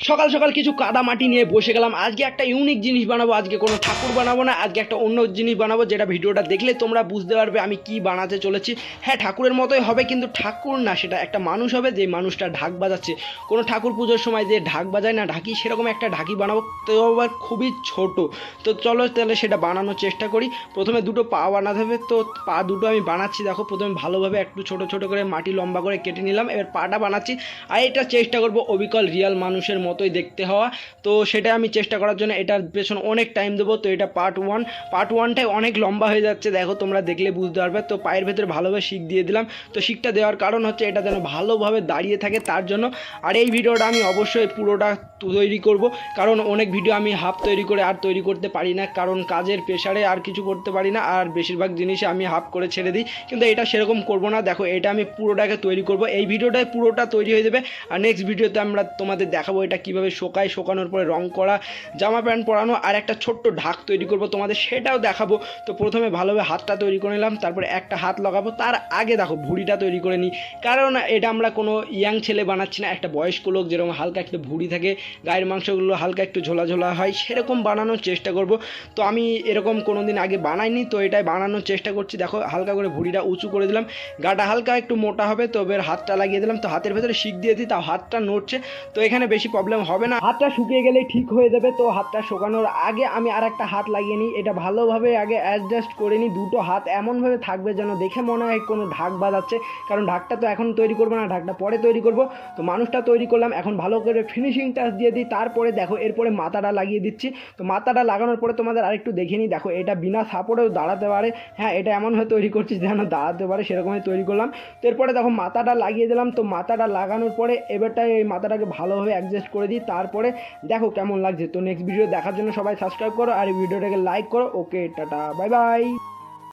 সকাল সকাল কিছু কাদা মাটি নিয়ে বসে গেলাম। আজকে একটা ইউনিক জিনিস বানাবো, আজকে কোনো ঠাকুর বানাবো না, আজকে একটা অন্য জিনিস বানাবো যেটা ভিডিওটা দেখলে তোমরা বুঝতে পারবে আমি কি বানাতে চলেছি। হ্যাঁ ঠাকুরের মতোই হবে কিন্তু ঠাকুর না, সেটা একটা মানুষ হবে যে মানুষটা ঢাক বাজাচ্ছে। কোনো ঠাকুর পুজোর সময় যে ঢাক বাজায় না, ঢাকি সেরকম একটা ঢাকি বানাবো তো আবার খুবই ছোট। তো চলো তাহলে সেটা বানানোর চেষ্টা করি। প্রথমে দুটো পা বানাতে হবে, তো পা দুটো আমি বানাচ্ছি। দেখো, প্রথমে ভালোভাবে একটু ছোট ছোট করে মাটি লম্বা করে কেটে নিলাম, এবার পাটা বানাচ্ছি। আর এটা চেষ্টা করব অবিকল রিয়াল মানুষের মতোই দেখতে হওয়া। তো সেটা আমি চেষ্টা করার জন্য এটার পেছনে অনেক টাইম দেবো। তো এটা পার্ট ওয়ান পার্ট ওয়ানটাই অনেক লম্বা হয়ে যাচ্ছে। দেখো, তোমরা দেখলে বুঝতে পারবে। তো পায়ের ভেতরে ভালোভাবে শিক দিয়ে দিলাম। তো শিকটা দেওয়ার কারণ হচ্ছে এটা যেন ভালোভাবে দাঁড়িয়ে থাকে তার জন্য। আর এই ভিডিওটা আমি অবশ্যই পুরোটা তৈরি করব। কারণ অনেক ভিডিও আমি হাফ তৈরি করে আর তৈরি করতে পারি না। কারণ কাজের প্রেশারে আর কিছু করতে পারি না। আর বেশিরভাগ জিনিসে আমি হাফ করে ছেড়ে দিই। কিন্তু এটা সেরকম করব না। দেখো, এটা আমি পুরোটাকে তৈরি করব। এই ভিডিওটায় পুরোটা তৈরি হয়ে যাবে। আর নেক্সট ভিডিওতে আমরা তোমাদের দেখাবো এটা কীভাবে শোকায়, শোকানোর পরে রং করা, জামা প্যান্ট পরানো আর একটা ছোট্ট ঢাক তৈরি করব, তোমাদের সেটাও দেখাবো। তো প্রথমে ভালোভাবে হাতটা তৈরি করে নিলাম, তারপরে একটা হাত লাগাবো, তার আগে দেখো ভুঁড়িটা তৈরি করে নিই। কারণ এটা আমরা কোনো ইয়াং ছেলে বানাচ্ছি না, একটা বয়স্ক লোক যেরকম হালকা একটু ভুঁড়ি থাকে, গায়ের মাংসগুলো হালকা একটু ঝোলা ঝোলা হয়, সেরকম বানানোর চেষ্টা করব। তো আমি এরকম কোনো দিন আগে বানাইনি, তো এটাই বানানোর চেষ্টা করছি। দেখো হালকা করে ভুঁড়িটা উঁচু করে দিলাম, গাটা হালকা একটু মোটা হবে তো এবার হাতটা লাগিয়ে দিলাম। তো হাতের ভেতরে শিক দিয়ে দিই, তাও হাতটা নড়ছে। তো এখানে বেশি প্রবলেম হবে না। হাতটা শুকিয়ে গেলেই ঠিক হয়ে যাবে। তো হাতটা শুকানোর আগে আমি আর একটা হাত লাগিয়ে নিই। এটা ভালোভাবে আগে অ্যাডজাস্ট করে নিই। দুটো হাত এমনভাবে থাকবে যেন দেখে মনে হয় কোনো ঢাক বাজাচ্ছে। কারণ ঢাকটা তো এখন তৈরি করব না, ঢাকটা পরে তৈরি করব। তো মানুষটা তৈরি করলাম। এখন ভালো করে ফিনিশিং টাচ দিয়ে দিই। তারপরে দেখো, এরপরে মাথাটা লাগিয়ে দিচ্ছি। তো মাথাটা লাগানোর পরে তোমাদের আরেকটু দেখে নিই। দেখো, এটা বিনা সাপোর্টেও দাঁড়াতে পারে। হ্যাঁ এটা এমনভাবে তৈরি করছি যেন দাঁড়াতে পারে, সেরকমই তৈরি করলাম। তো এরপরে দেখো, মাথাটা লাগিয়ে দিলাম। তো মাথাটা লাগানোর পরে এবারটাই এই মাথাটাকে ভালোভাবে অ্যাডজাস্ট করে দিই, তারপরে দেখো কেমন লাগছে। তো নেক্সট ভিডিও দেখার জন্য সবাই সাবস্ক্রাইব করো আর ভিডিওটাকে লাইক করো। ওকে টাটা বাই বাই